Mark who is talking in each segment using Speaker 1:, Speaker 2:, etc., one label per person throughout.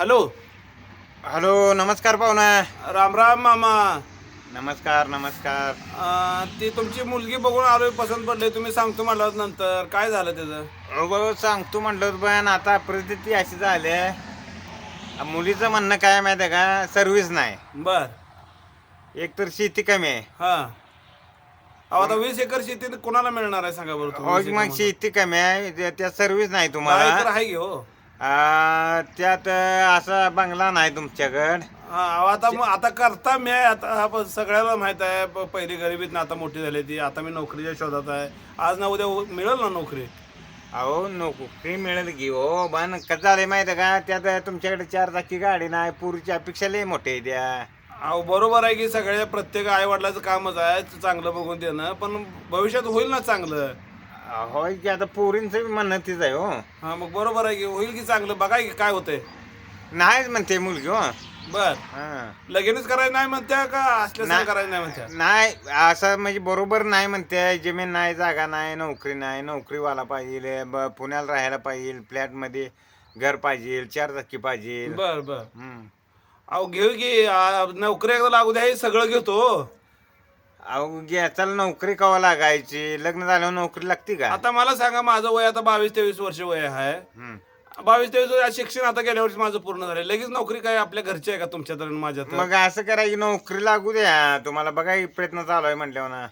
Speaker 1: Hello.
Speaker 2: Hello नमस्कार पाहुणा.
Speaker 1: राम राम मामा.
Speaker 2: नमस्कार नमस्कार.
Speaker 1: अं, ती तुमची मुलगी बघून आलोय पसंत पडले तुम्ही सांगतो म्हटलं नंतर. काय झालं त्याचं?
Speaker 2: अहो सांगतो म्हटलं पण आता परिस्थिती अशी झाली आहे. मुलीचं म्हणणं काय आहे माहिती आहे का? सर्व्हिस नाही.
Speaker 1: बर.
Speaker 2: एक तर शेती कमी आहे.
Speaker 1: हा. अहो आता वीस एकर शेती कोणाला मिळणार आहे? सांगा बरं तुम्ही. वीस एकर
Speaker 2: मग? शेती कमी आहे. त्या- त्यात सर्व्हिस नाही तुम्हाला.
Speaker 1: आहे की हो?
Speaker 2: त्यात असा बंगला नाही तुमच्याकडं?
Speaker 1: हा अहो, आता मग आता करता मी आहे, आता सगळ्याला माहीत आहे प- पहिली गरिबीत आता मोठी झाली ती आता मी नोकरीच्या शोधात आहे. आज ना उद्या मिळेल ना नोकरी?
Speaker 2: अहो नोकरी मिळेल की हो पण कसं झालंय माहिती आहे का? त्यात तुमच्याकडे चार चाकी गाडी नाही पूर्वीची अपेक्षा लय मोठी आहे त्या.
Speaker 1: अहो बरोबर आहे की सगळ्या प्रत्येक आई वडिलाचं कामच आहे चांगलं बघून देणं पण भविष्यात होईल ना चांगलं?
Speaker 2: होय की आता पोरींचं बी म्हणणं तीच आहे हो.
Speaker 1: हा मग बरोबर आहे की होईल की चांगलं? बघा की काय होतंय.
Speaker 2: नाहीच म्हणते मुलगी हो.
Speaker 1: बर.
Speaker 2: हा.
Speaker 1: लगेनच करायचं नाही म्हणत्या का? असल्यास
Speaker 2: नाही.
Speaker 1: करायचं नाही म्हणत्या?
Speaker 2: नाही असं म्हणजे बरोबर नाही म्हणते जमीन नाही जागा नाही नोकरी नाही. नोकरीवाला पाहिजे ब- पुण्याला राहायला पाहिजे फ्लॅटमध्ये घर पाहिजे चार चाकी पाहिजे.
Speaker 1: बर बर.
Speaker 2: हम्म.
Speaker 1: अहो घेऊ की आ, नोकरी एकदा लागू द्या हे सगळं घेतो.
Speaker 2: अहो घ्या चल नोकरी कवा लागायची? लग्न झाल्यावर नोकरी लागते का?
Speaker 1: आता मला सांगा माझं वय आता बावीस तेवीस वर्ष वय आहे. बावीस तेवीस वर्ष शिक्षण आता गेल्या वर्षी माझं पूर्ण झालं लगेच नोकरी काय आपल्या घरची आहे का तुमच्या तर माझ्या तर?
Speaker 2: मग असं करायची नोकरी लागू द्या. तुम्हाला बघा प्रयत्न चालू आहे म्हटल्यावर ना.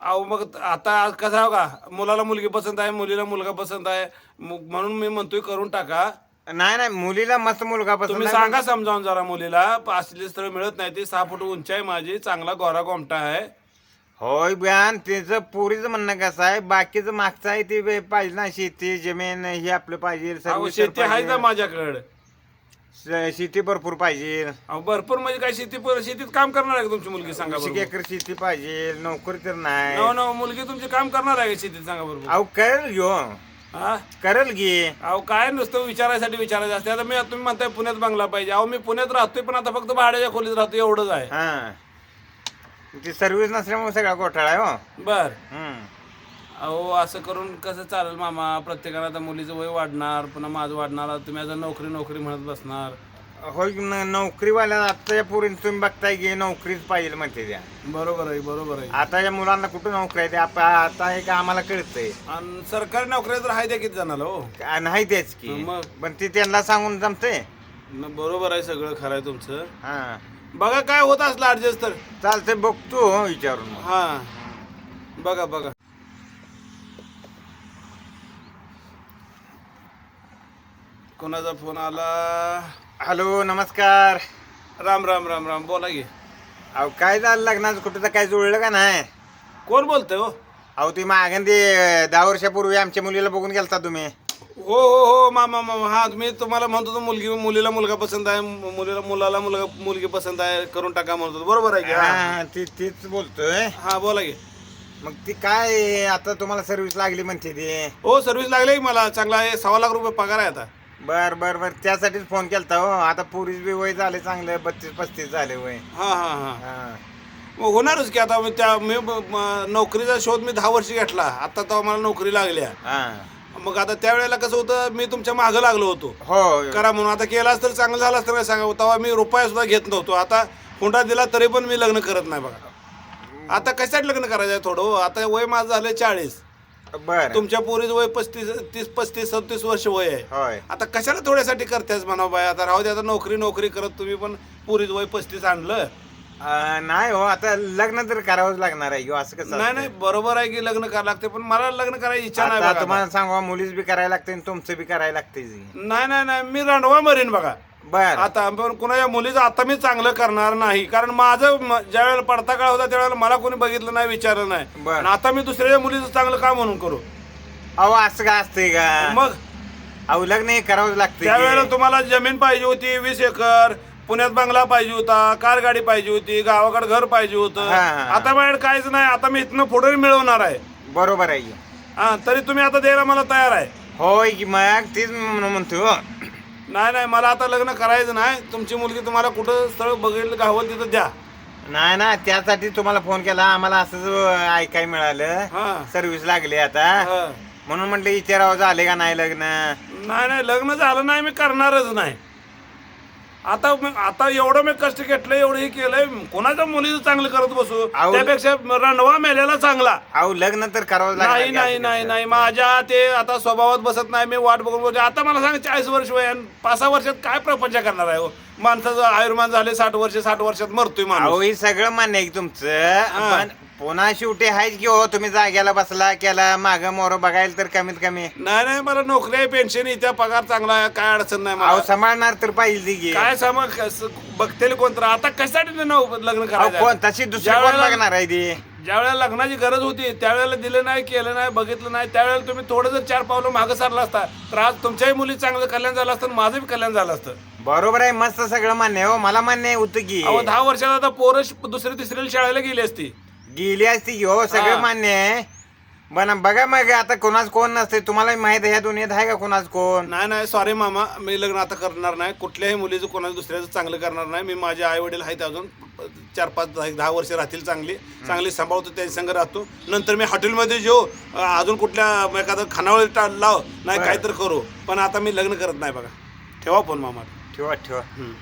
Speaker 1: अहो मग आता कसं आहे का मुलाला मुलगी पसंत आहे मुलीला मुलगा पसंत आहे. मग म्हणून मी म्हणतोय करून टाका.
Speaker 2: नाही नाही मुलीला मस्त मुलगा पसंत
Speaker 1: तुम्ही
Speaker 2: आहे.
Speaker 1: सांगा समजावून जरा मुलीला. असली स्थळ मिळत नाही ती. सहा फूट उंची आहे माझी. चांगला गोरा गोमटा आहे.
Speaker 2: होय ब्यान त्याचं पोरीचं म्हणणं कसं आहे? बाकीचं मागचं आहे ते बे- पाहिजे ना शेती जमीन हे आपलं पाहिजे
Speaker 1: अहो,
Speaker 2: सर्विस
Speaker 1: शेती आहे ना माझ्याकडे.
Speaker 2: श- शेती भरपूर पाहिजे.
Speaker 1: अहो भरपूर म्हणजे काय शेती पर- शेतीत काम करणार आहे का तुमची मुलगी? सांगा बरोबर.
Speaker 2: एकर शेती पाहिजे नोकरी तर नाही.
Speaker 1: मुलगी तुमची काम करणार आहे का शेतीत? सांगा बरोबर.
Speaker 2: अहो करेल घेऊ
Speaker 1: हा?
Speaker 2: करेल घे
Speaker 1: अहो काय नुसतं विचारायसाठी विचारायचं असते. आता मी तुम्ही म्हणताय पुण्यात बंगला पाहिजे. अहो मी पुण्यात राहतोय पण आता फक्त भाड्याच्या खोलीत राहतो एवढंच आहे.
Speaker 2: हा. ती सर्व्हिस नसल्यामुळे सगळा घोटाळा आहे हो.
Speaker 1: बर.
Speaker 2: हम्म.
Speaker 1: अहो असं करून कसं चालेल मामा? प्रत्येकाला आता मुलीचं वय वाढणार पुन्हा माझं वाढणार तुम्ही आता नोकरी नोकरी म्हणत बसणार.
Speaker 2: होय न- नोकरीवाल्या आताच्या पोरीन तुम्ही बघताय की नोकरीच पाहिजे म्हणते त्या.
Speaker 1: बरोबर आहे बरोबर आहे.
Speaker 2: आताच्या मुलांना कुठं नोकरी आहे ते आप- आता हे का आम्हाला कळतंय.
Speaker 1: आणि सरकारी नोकऱ्या तर आहे त्या किती जणाला हो.
Speaker 2: का- नाही तेच की.
Speaker 1: मग?
Speaker 2: पण ती त्यांना सांगून जमते
Speaker 1: न- बरोबर आहे सगळं खरं आहे तुमचं.
Speaker 2: हा.
Speaker 1: बघा काय होत असलं ऍडजस्ट तर.
Speaker 2: चालतंय बघतो हो विचारून मग.
Speaker 1: हा. बघा बघा. कोणाचा फोन आला?
Speaker 2: हॅलो नमस्कार.
Speaker 1: राम राम राम राम. बोला की.
Speaker 2: अहो काय झालं लग्नाचं? कुठं तर काय जुळलं का नाही?
Speaker 1: कोण बोलतोय हो?
Speaker 2: अहो तुम्ही मागं ते दहा वर्षापूर्वी आमच्या मुलीला बघून गेलता तुम्ही.
Speaker 1: हो हो हो मामा मामा हा मी तुम्हाला म्हणतो तो मुलगी मुलीला मुलगा पसंत आहे मुलीला मुलाला मुलगा मुलगी पसंत आहे करून टाका म्हणतो बरोबर आहे की हा?
Speaker 2: हा ती तीच बोलतोय.
Speaker 1: हा बोला की.
Speaker 2: मग ती काय आता तुम्हाला सर्व्हिस लागली म्हणते ती?
Speaker 1: हो सर्व्हिस लागली की मला चांगला आहे सव्वा लाख रुपये पगार आहे आता.
Speaker 2: बर बर बर त्यासाठीच फोन केलता हो. आता पुरीच बी वय झाले चांगले बत्तीस पस्तीस झाले वय.
Speaker 1: हा हा हा.
Speaker 2: हा.
Speaker 1: मग होणारच की आता मी त्या मी ब- म- नोकरीचा शोध मी दहा वर्ष घेतला. आता तर मला नोकरी लागल्या.
Speaker 2: हा.
Speaker 1: मग आता त्यावेळेला कसं होतं मी तुमच्या मागं लागलो होतो.
Speaker 2: हो
Speaker 1: करा म्हणून. आता केलाच तर चांगलं झालं असतं काय सांगा. तेव्हा मी रुपया सुद्धा घेत नव्हतो. आता हुंडा दिला तरी पण मी लग्न करत नाही बघा. आता कशासाठी लग्न करायचं आहे थोडं? आता वय माझं झालं चाळीस.
Speaker 2: बर.
Speaker 1: तुमच्या पोरीचं वय पस्तीस तीस पस्तीस सत्तीस वर्ष वय आहे. आता कशाला थोड्यासाठी करतेस म्हणा बाय आता राहू दे आता नोकरी नोकरी करत तुम्ही पण पुरीच वय पस्तीस आणलं.
Speaker 2: अं, नाही हो आता लग्न तर करावंच लागणार आहे हो, असं कसं
Speaker 1: नाही नाही बरोबर आहे की लग्न करायला लागते पण मला लग्न करायची इच्छा नाही
Speaker 2: आता
Speaker 1: बघा.
Speaker 2: तुम्हाला सांगू मुलीच बी करायला लागते आणि तुमचं बी करायला लागते
Speaker 1: नाही नाही नाही मी रणवा मरीन बघा.
Speaker 2: बर.
Speaker 1: आता पण कुणाच्या मुलीचं आता मी चांगलं करणार नाही कारण माझं म- ज्या वेळेला पडता काळ होता त्यावेळेला मला कोणी बघितलं नाही विचारलं नाही.
Speaker 2: बर.
Speaker 1: आणि आता मी दुसऱ्याच्या मुलीचं चांगलं का म्हणून करू.
Speaker 2: अहो असं का असतंय का?
Speaker 1: मग?
Speaker 2: अहो लग्न हे करावंच लागतं
Speaker 1: त्यावेळेला तुम्हाला जमीन पाहिजे होती वीस एकर पुण्यात बंगला पाहिजे होता कार गाडी पाहिजे होती गावाकडे घर पाहिजे होतं.
Speaker 2: हा, हा.
Speaker 1: आता माझ्याकडे काहीच नाही आता मी इथनं पुढे मिळवणार आहे.
Speaker 2: बरोबर आहे की.
Speaker 1: हा तरी तुम्ही आता द्यायला मला तयार आहे.
Speaker 2: होय की मग तीच म्हण- म्हणतो हो.
Speaker 1: नाही नाही मला आता लग्न करायचं नाही. तुमची मुलगी तुम्हाला कुठं स्थळ बघेल गावल तिथं द्या.
Speaker 2: नाही ना त्यासाठी तुम्हाला फोन केला. आम्हाला असंच ऐकाय मिळालं.
Speaker 1: हा.
Speaker 2: सर्व्हिस लागली आता.
Speaker 1: हा.
Speaker 2: म्हणून म्हटलं विचारावं झाले का नाही लग्न?
Speaker 1: नाही नाही लग्न झालं नाही मी करणारच नाही. आता मी- आता एवढं मी कष्ट घेतलं एवढं हे केलंय कोणाच्या मुलीचं चांगलं करत बसू. त्यापेक्षा रणवा मेलेला चांगला
Speaker 2: अहो लग्न तर करावं लागणार
Speaker 1: नाही नाही नाही? नाही माझ्या ते आता स्वभावात बसत नाही मी वाट बघून बघते आता मला सांग चाळीस वर्ष वय पाच सहा वर्षात काय प्रपंच करणार आहे हो? माणसाचं आयुर्मान झाले साठ वर्ष साठ वर्षात मरतोय
Speaker 2: अहो
Speaker 1: माणूस
Speaker 2: हे सगळं मान्य आहे की तुमचं
Speaker 1: हा.
Speaker 2: पण पुन्हा शेवटी आहेच की हो तुम्ही जाग्याला बसला केला माग मोर बघायला तर कमीत कमी.
Speaker 1: नाही नाही मला नोकरी आहे पेन्शन इथे पगार चांगला आहे काय अडचण नाही
Speaker 2: अहो सांभाळणार तर पाहिजे की.
Speaker 1: काय सामा बघतेल कोण तर आता कशासाठी लग्न
Speaker 2: अहो,
Speaker 1: करायचं?
Speaker 2: कोण
Speaker 1: आहे?
Speaker 2: तशी दुसरी
Speaker 1: ज्या
Speaker 2: कोण बघणार आहे ती?
Speaker 1: ज्या वेळेला लग्नाची गरज होती त्यावेळेला दिलं नाही केलं नाही बघितलं नाही त्यावेळेला तुम्ही थोडं जर चार पावलं मागं सारला असता तर आज तुमच्याही मुली चांगलं कल्याण झालं असतं आणि माझं बी कल्याण झालं असतं.
Speaker 2: बरोबर आहे मस्त सगळं मान्य आहे हो मला मान्य आहे होतं की.
Speaker 1: अहो दहा वर्षात आता पोरं श- दुसऱ्या तिसऱ्या शाळेला गेली असती.
Speaker 2: गेली असती हो सगळं
Speaker 1: हा.
Speaker 2: मान्य आहे. पण बघा मग आता कोणाच कोण नसते? तुम्हाला माहीत आहे ह्या दुनियेत आहे का कोणाच कोण?
Speaker 1: नाही नाही सॉरी मामा मी लग्न आता करणार नाही. कुठल्याही मुलीचं कोणाचं दुसऱ्याचं चांगलं करणार नाही. मी माझे आई वडील आहेत अजून. चार पाच दहा दहा वर्ष राहतील चांगली. चांगली सांभाळतो त्यांच्या संग राहतो. नंतर मी हॉटेलमध्ये जेव अजून कुठल्या एखादं खानावळ टा- लाव. नाही. काहीतरी करू. पण आता मी लग्न करत नाही बघा. ठेवा फोन मामा.
Speaker 2: ठेवा ठेवा.
Speaker 1: हम्म.